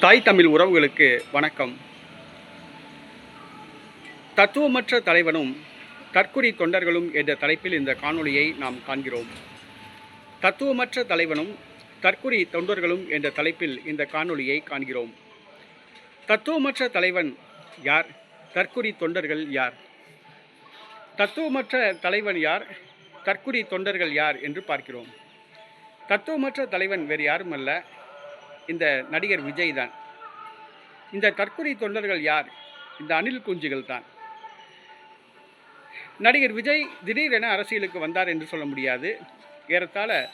தாய் தமிழ் உறவுகளுக்கு வணக்கம். தத்துவமற்ற தலைவனும் தற்குறி தொண்டர்களும் என்ற தலைப்பில் இந்த காணொளியை நாம் காண்கிறோம். தத்துவமற்ற தலைவனும் தற்குறி தொண்டர்களும் என்ற தலைப்பில் இந்த காணொளியை காண்கிறோம். தத்துவமற்ற தலைவன் யார்? தற்குறி தொண்டர்கள் யார்? தத்துவமற்ற தலைவன் யார்? தற்குறி தொண்டர்கள் யார் என்று பார்க்கிறோம். தத்துவமற்ற தலைவன் வேறு யாரும் அல்ல. இந்த நடிகர் விஜய் தான். இந்த தற்கொலை தொண்டர்கள் யார்? இந்த அணில் குஞ்சுகள் தான். நடிகர் விஜய் திடீரென அரசியலுக்கு வந்தார் என்று சொல்ல முடியாது. ஏறத்தாழ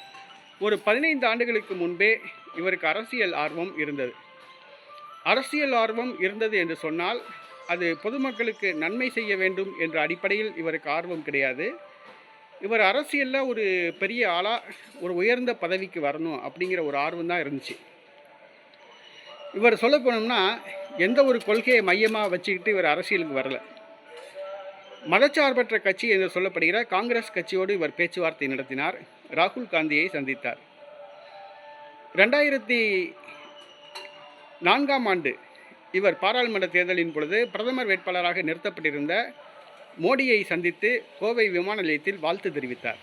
ஒரு பதினைந்து ஆண்டுகளுக்கு முன்பே இவருக்கு அரசியல் ஆர்வம் இருந்தது. அரசியல் ஆர்வம் இருந்தது என்று சொன்னால் அது பொதுமக்களுக்கு நன்மை செய்ய வேண்டும் என்ற அடிப்படையில் இவருக்கு ஆர்வம் கிடையாது. இவர் அரசியலில் ஒரு பெரிய ஆளாக ஒரு உயர்ந்த பதவிக்கு வரணும் அப்படிங்கிற ஒரு ஆர்வம் தான் இருந்துச்சு. இவர் சொல்ல போனோம்னா எந்த ஒரு கொள்கையை மையமாக வச்சுக்கிட்டு இவர் அரசியலுக்கு வரல. மதச்சார்பற்ற கட்சி என்று சொல்லப்படுகிற காங்கிரஸ் கட்சியோடு இவர் பேச்சுவார்த்தை நடத்தினார். ராகுல் காந்தியை சந்தித்தார். ரெண்டாயிரத்தி நான்காம் ஆண்டு இவர் பாராளுமன்ற தேர்தலின் பொழுது பிரதமர் வேட்பாளராக நிறுத்தப்பட்டிருந்த மோடியை சந்தித்து கோவை விமான நிலையத்தில் வாழ்த்து தெரிவித்தார்.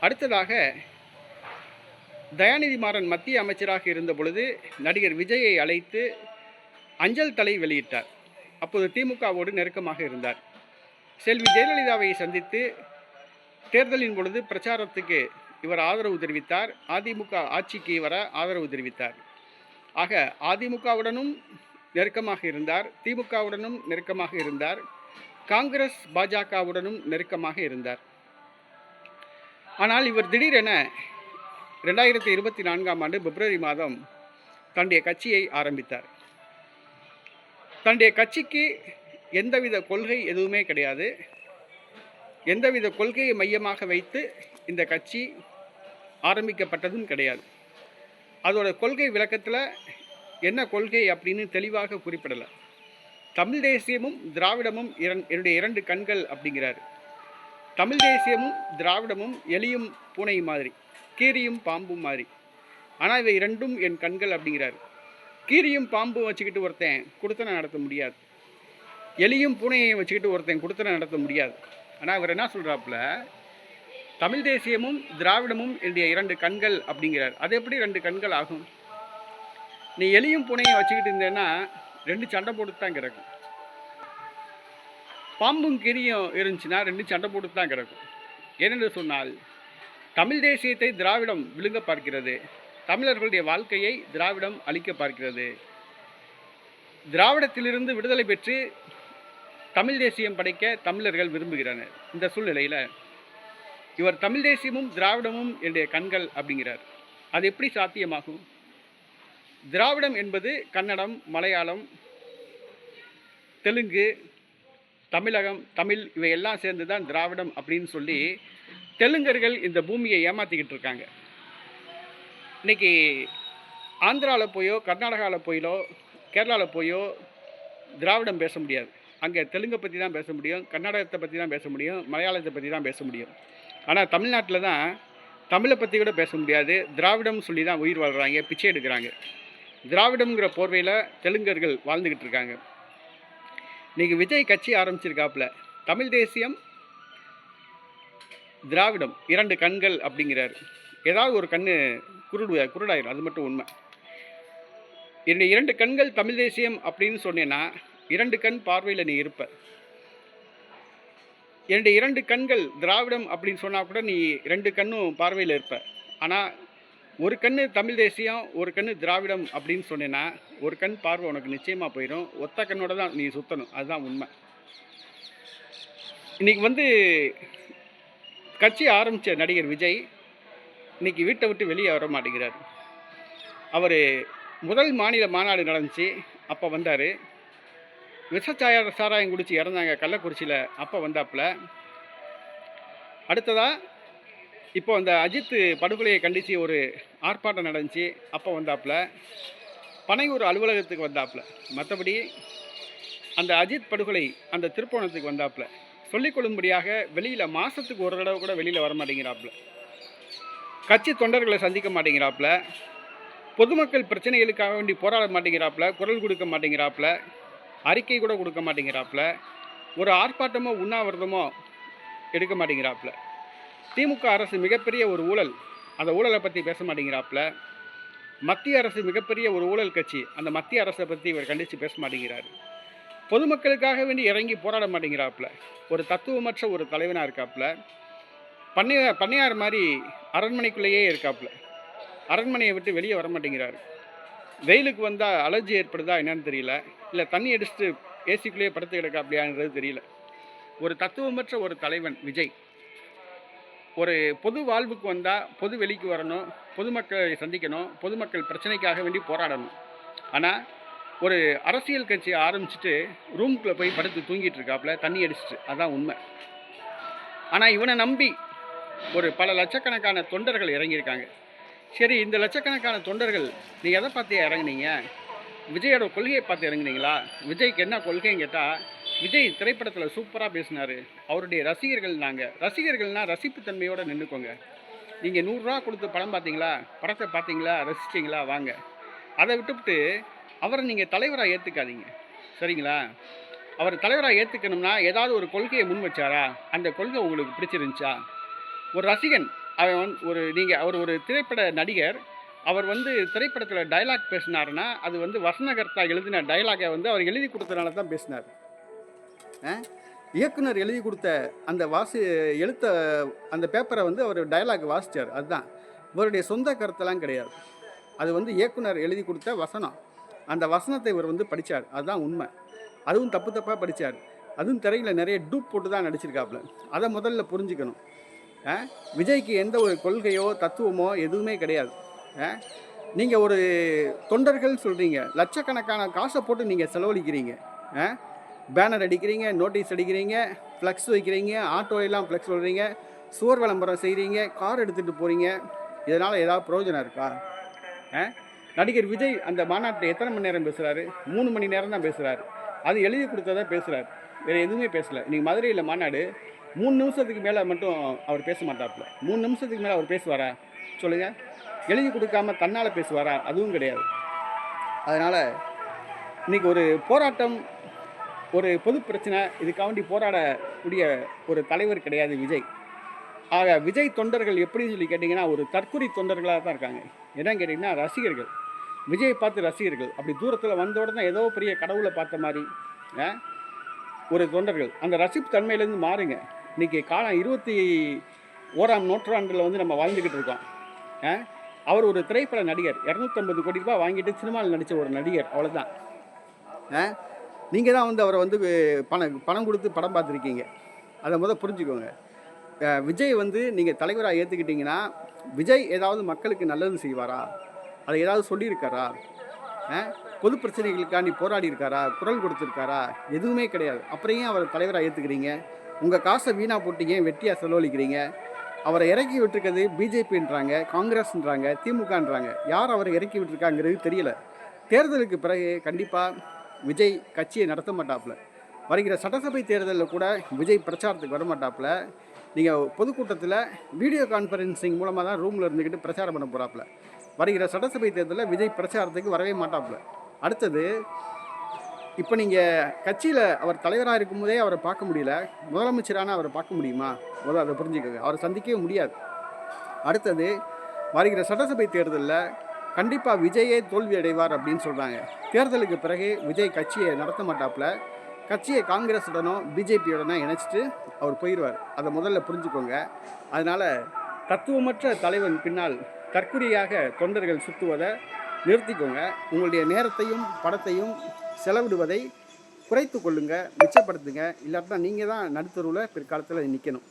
அடுத்ததாக தயாநிதி மாறன் மத்திய அமைச்சராக இருந்த பொழுது நடிகர் விஜயை அழைத்து அஞ்சல் தலை வெளியிட்டார். அப்போது திமுகவோடு நெருக்கமாக இருந்தார். செல்வி ஜெயலலிதாவை சந்தித்து தேர்தலின் பொழுது பிரச்சாரத்துக்கு இவர் ஆதரவு தெரிவித்தார். அதிமுக ஆட்சிக்கு வர ஆதரவு தெரிவித்தார். ஆக அதிமுகவுடனும் நெருக்கமாக இருந்தார். திமுகவுடனும் நெருக்கமாக இருந்தார். காங்கிரஸ் பாஜகவுடனும் நெருக்கமாக இருந்தார். ஆனால் இவர் திடீரென ரெண்டாயிரத்தி இருபத்தி நான்காம் ஆண்டு பிப்ரவரி மாதம் தன்னுடைய கட்சியை ஆரம்பித்தார். தன்னுடைய கட்சிக்கு எந்தவித கொள்கை எதுவுமே கிடையாது. எந்தவித கொள்கையை மையமாக வைத்து இந்த கட்சி ஆரம்பிக்கப்பட்டதும் கிடையாது. அதோட கொள்கை விளக்கத்தில் என்ன கொள்கை அப்படின்னு தெளிவாக குறிப்பிடலை. தமிழ் தேசியமும் திராவிடமும் இரண் என்னுடைய இரண்டு கண்கள் அப்படிங்கிறார். தமிழ் தேசியமும் திராவிடமும் எலியும் பூனை மாதிரி. கீரியும் பாம்பும் மாதிரி. ஆனால் இவை இரண்டும் என் கண்கள் அப்படிங்கிறார். கீரியும் பாம்பும் வச்சுக்கிட்டு ஒருத்தன் குடுத்தனை நடத்த முடியாது. எலியும் பூனையையும் வச்சுக்கிட்டு ஒருத்தன் குடுத்தனை நடத்த முடியாது. ஆனால் இவர் என்ன சொல்கிறாப்புல தமிழ் தேசியமும் திராவிடமும் என்னுடைய இரண்டு கண்கள் அப்படிங்கிறார். அது எப்படி ரெண்டு கண்கள் ஆகும்? நீ எலியும் பூனையும் வச்சுக்கிட்டு இருந்தேன்னா ரெண்டு சண்டை போட்டு தான் கிடக்கும். பாம்பும் கிரியும் இருந்துச்சுன்னா ரெண்டு சண்டை போட்டு தான் கிடக்கும். ஏனென்று சொன்னால் தமிழ் தேசியத்தை திராவிடம் விழுங்க பார்க்கிறது. தமிழர்களுடைய வாழ்க்கையை திராவிடம் அழிக்க பார்க்கிறது. திராவிடத்திலிருந்து விடுதலை பெற்று தமிழ் தேசியம் படைக்க தமிழர்கள் விரும்புகிறனர் இந்த சூழ்நிலையில் இவர் தமிழ் தேசியமும் திராவிடமும் என்னுடைய கண்கள் அப்படிங்கிறார். அது எப்படி சாத்தியமாகும்? திராவிடம் என்பது கன்னடம் மலையாளம் தெலுங்கு தமிழகம் தமிழ் இவையெல்லாம் சேர்ந்து தான் திராவிடம் அப்படின்னு சொல்லி தெலுங்கர்கள் இந்த பூமியை ஏமாற்றிக்கிட்டு இருக்காங்க. இன்னைக்கு ஆந்திராவில் போயோ கர்நாடகாவில் போயிலோ கேரளாவில் போயோ திராவிடம் பேச முடியாது. அங்கே தெலுங்கை பற்றி தான் பேச முடியும் கர்நாடகத்தை பற்றி தான் பேச முடியும் மலையாளத்தை பற்றி தான் பேச முடியும். ஆனால் தமிழ்நாட்டில் தான் தமிழை பற்றி கூட பேச முடியாது திராவிடம் சொல்லி தான் உயிர் வாழ்கிறாங்க பிச்சை எடுக்கிறாங்க. திராவிடம்ங்கிற போர்வையில் தெலுங்கர்கள் வாழ்ந்துக்கிட்டு இருக்காங்க. இன்றைக்கி விஜய் கட்சி ஆரம்பிச்சிருக்காப்புல தமிழ் தேசியம் திராவிடம் இரண்டு கண்கள் அப்படிங்கிறார். ஏதாவது ஒரு கண் குருடு குருடாயிரும் அது மட்டும் உண்மை. என்னுடைய இரண்டு கண்கள் தமிழ் தேசியம் அப்படின்னு சொன்னேன்னா இரண்டு கண் பார்வையில் நீ இருப்ப. என்னுடைய இரண்டு கண்கள் திராவிடம் அப்படின்னு சொன்னால் கூட நீ ரெண்டு கண்ணும் பார்வையில் இருப்ப. ஆனால் ஒரு கண் தமிழ் தேசியம் ஒரு கண் திராவிடம் அப்படின்னு சொன்னேன்னா ஒரு கண் பார்வை உனக்கு நிச்சயமாக போயிடும் ஒத்த கண்ணோட தான் நீ சுற்றணும் அதுதான் உண்மை. இன்றைக்கி வந்து கட்சி ஆரம்பித்த நடிகர் விஜய் இன்னைக்கு வீட்டை விட்டு வெளியே வர மாட்டேங்கிறார். அவர் முதல் மாநில மாநாடு நடந்துச்சு அப்போ வந்தார். விஷச்சாய சாராயம் குடித்து இறந்தாங்க கள்ளக்குறிச்சியில் அப்போ வந்தாப்புல. அடுத்ததாக இப்போ அந்த அஜித் படுகொலையை கண்டித்து ஒரு ஆர்ப்பாட்டம் நடந்துச்சு அப்போ வந்தாப்புல. பனையூர் அலுவலகத்துக்கு வந்தாப்புல. மற்றபடி அந்த அஜித் படுகொலை அந்த திருப்போணத்துக்கு வந்தாப்புல. சொல்லிக்கொள்ளும்படியாக வெளியில் மாதத்துக்கு ஒரு தடவை கூட வெளியில் வர மாட்டேங்கிறாப்புல. கட்சி தொண்டர்களை சந்திக்க மாட்டேங்கிறாப்புல. பொதுமக்கள் பிரச்சனைகளுக்காக வேண்டி போராட மாட்டேங்கிறாப்புல. குரல் கொடுக்க மாட்டேங்கிறாப்புல. அறிக்கை கூட கொடுக்க மாட்டேங்கிறாப்புல. ஒரு ஆர்ப்பாட்டமோ உண்ணாவிரதமோ எடுக்க மாட்டேங்கிறாப்புல. திமுக அரசு மிகப்பெரிய ஒரு ஊழல். அந்த ஊழலை பற்றி பேச மாட்டேங்கிறாப்புல. மத்திய அரசு மிகப்பெரிய ஒரு ஊழல் கட்சி. அந்த மத்திய அரசை பற்றி இவர் கண்டித்து பேச மாட்டேங்கிறார். பொதுமக்களுக்காக வேண்டி இறங்கி போராட மாட்டேங்கிறாப்புல. ஒரு தத்துவமற்ற ஒரு தலைவனாக இருக்காப்புல. பண்ணைய பண்ணையார் மாதிரி அரண்மனைக்குள்ளேயே இருக்காப்புல. அரண்மனையை விட்டு வெளியே வர மாட்டேங்கிறாரு. வெயிலுக்கு வந்தால் அலர்ஜி ஏற்படுதா என்னன்னு தெரியல. இல்லை தண்ணி அடிச்சுட்டு ஏசிக்குள்ளேயே படுத்து கிடக்காப்லையான்றது தெரியல. ஒரு தத்துவமற்ற ஒரு தலைவன் விஜய். ஒரு பொது வாழ்வுக்கு வந்தால் பொது வெளிக்கு வரணும் பொதுமக்களை சந்திக்கணும் பொதுமக்கள் பிரச்சனைக்காக வேண்டி போராடணும். ஆனால் ஒரு அரசியல் கட்சியை ஆரம்பிச்சுட்டு ரூம்குள்ளே போய் படுத்து தூங்கிட்டு இருக்காப்புல தண்ணி அடிச்சிட்டு. அதான் உண்மை. ஆனால் இவனை நம்பி ஒரு பல லட்சக்கணக்கான தொண்டர்கள் இறங்கியிருக்காங்க. சரி இந்த லட்சக்கணக்கான தொண்டர்கள் நீங்கள் எதை பார்த்து இறங்குனீங்க? விஜயோட கொள்கையை பார்த்து இறங்குனீங்களா? விஜய்க்கு என்ன கொள்கைன்னு கேட்டால் விஜய் திரைப்படத்தில் சூப்பராக பேசினார். அவருடைய ரசிகர்கள் நாங்கள் ரசிகர்கள்னால் ரசிப்புத்தன்மையோடு நின்றுக்கோங்க நீங்கள் நூறுரூவா கொடுத்து படம் பார்த்தீங்களா? படத்தை பார்த்தீங்களா? ரசிச்சிங்களா? வாங்க. அதை விட்டுவிட்டு அவரை நீங்கள் தலைவராக ஏற்றுக்காதீங்க சரிங்களா? அவர் தலைவராக ஏற்றுக்கணும்னா ஏதாவது ஒரு கொள்கையை முன் வச்சாரா? அந்த கொள்கை உங்களுக்கு பிடிச்சிருந்துச்சா? ஒரு ரசிகன் அவன் வந்து ஒரு நீங்கள் அவர் ஒரு திரைப்பட நடிகர். அவர் வந்து திரைப்படத்தில் டயலாக் பேசினார்னா அது வந்து வசனகர்த்தா எழுதின டயலாகை வந்து அவர் எழுதி கொடுத்தனால தான் பேசினார். இயக்குனர் எழுதி கொடுத்த அந்த வாசி எழுத்த அந்த பேப்பரை வந்து அவர் டயலாக் வாசித்தார் அதுதான். இவருடைய சொந்த கருத்தெல்லாம் கிடையாது. அது வந்து இயக்குனர் எழுதி கொடுத்த வசனம். அந்த வசனத்தை இவர் வந்து படித்தார் அதுதான் உண்மை. அதுவும் தப்பு தப்பாக படித்தார் அதுவும் திரையில் நிறைய டூப் போட்டு தான் நடிச்சிருக்காப்புல. அதை முதல்ல புரிஞ்சுக்கணும். ஆ? விஜய்க்கு எந்த ஒரு கொள்கையோ தத்துவமோ எதுவுமே கிடையாது. நீங்கள் ஒரு தொண்டர்கள் சொல்கிறீங்க லட்சக்கணக்கான காசை போட்டு நீங்கள் செலவழிக்கிறீங்க. ஆ? பேனர் அடிக்கிறீங்க நோட்டீஸ் அடிக்கிறீங்க ஃப்ளக்ஸ் வைக்கிறீங்க ஆட்டோலாம் ஃப்ளக்ஸ் சொல்கிறீங்க சுவர் விளம்பரம் செய்கிறீங்க கார் எடுத்துகிட்டு போகிறீங்க இதனால் ஏதாவது பிரயோஜனம் இருக்கா? ஆ? நடிகர் விஜய் அந்த மாநாட்டில் எத்தனை மணி நேரம் பேசுகிறாரு மூணு மணி நேரம் தான் பேசுகிறாரு அது எழுதி கொடுத்ததா பேசுகிறார் வேறு எதுவுமே பேசலை. இன்றைக்கி மதுரையில் மாநாடு மூணு நிமிஷத்துக்கு மேலே மட்டும் அவர் பேச மாட்டாப்புல. மூணு நிமிஷத்துக்கு மேலே அவர் பேசுவாரா? சொல்லுங்கள் எழுதி கொடுக்காம தன்னால் பேசுவாரா? அதுவும் கிடையாது. அதனால் இன்றைக்கி ஒரு போராட்டம் ஒரு பொது பிரச்சனை. இதுக்காண்டி போராடக்கூடிய ஒரு தலைவர் கிடையாது விஜய். ஆக விஜய் தொண்டர்கள் எப்படின்னு சொல்லி கேட்டிங்கன்னா ஒரு தற்கொலை தொண்டர்களாக தான் இருக்காங்க. என்னன்னு கேட்டிங்கன்னா ரசிகர்கள். விஜய் பார்த்து ரசிகர்கள். அப்படி தூரத்தில் வந்த உடனே ஏதோ பெரிய கடவுளை பார்த்த மாதிரி ஆ, ஒரு தொண்டர்கள். அந்த ரசிப்பு தன்மையிலேருந்து மாறுங்க. இன்றைக்கி காலம் இருபத்தி ஓராம் நூற்றாண்டில் வந்து நம்ம வாழ்ந்துக்கிட்டு இருக்கோம். ஆ? அவர் ஒரு திரைப்பட நடிகர். இரநூத்தம்பது கோடி ரூபாய் வாங்கிட்டு சினிமாவில் நடித்த ஒரு நடிகர். அவ்வளோதான் நீங்கள் தான் வந்து அவரை வந்து பணம் பணம் கொடுத்து படம் பார்த்துருக்கீங்க. அதை முதல் புரிஞ்சுக்கோங்க. விஜய் வந்து நீங்கள் தலைவராக ஏற்றுக்கிட்டீங்கன்னா விஜய் ஏதாவது மக்களுக்கு நல்லது செய்வாரா? அதை ஏதாவது சொல்லியிருக்காரா? பொது பிரச்சனைகளுக்காண்டி போராடி இருக்காரா குரல் கொடுத்துருக்காரா? எதுவுமே கிடையாது. அப்புறம் ஏன் அவரை தலைவராக ஏற்றுக்கிறீங்க உங்கள் காசை வீணாக போட்டு ஏன் வெட்டியாக செலவழிக்கிறீங்க? அவரை இறக்கி விட்டுருக்கிறது பிஜேபின்றாங்க காங்கிரஸ்ன்றாங்க திமுகன்றாங்க. யார் அவரை இறக்கி விட்டுருக்காங்கிறது தெரியல. தேர்தலுக்கு பிறகு கண்டிப்பாக விஜய் கட்சியை நடத்த மாட்டாப்புல. வருகிற சட்டசபை தேர்தலில் கூட விஜய் பிரச்சாரத்துக்கு வரமாட்டாப்புல நீங்கள் பொதுக்கூட்டத்தில் வீடியோ கான்ஃபரன்சிங் மூலமாக தான் ரூமில் இருந்துக்கிட்டு பிரச்சாரம் பண்ண போகிறாப்புல வருகிற சட்டசபை தேர்தலில் விஜய் பிரச்சாரத்துக்கு வரவே மாட்டாப்புல. அடுத்தது இப்போ நீங்கள் கட்சியில் அவர் தலைவராக இருக்கும்போதே அவரை பார்க்க முடியல. முதலமைச்சரான அவரை பார்க்க முடியுமா? முதல்ல அதை புரிஞ்சுக்கோங்க. அவரை சந்திக்கவே முடியாது. அடுத்தது வருகிற சட்டசபை தேர்தலில் கண்டிப்பாக விஜயே தோல்வி அடைவார் அப்படின்னு சொல்கிறாங்க தேர்தலுக்கு பிறகு விஜய் கட்சியை நடத்த மாட்டாப்புல. கட்சியை காங்கிரஸுடனும் பிஜேபியுடனோ இணைச்சிட்டு அவர் போயிடுவார் அதை முதல்ல புரிஞ்சுக்கோங்க. அதனால் தத்துவமற்ற தலைவன் பின்னால் தற்குறியாக தொண்டர்கள் சுற்றுவதை நிறுத்திக்கோங்க. உங்களுடைய நேரத்தையும் படத்தையும் செலவிடுவதை குறைத்து கொள்ளுங்கள் மிச்சப்படுத்துங்க. இல்லாட்டினா நீங்கள் தான் நடுத்தருவில் பிற்காலத்தில் நிற்கணும்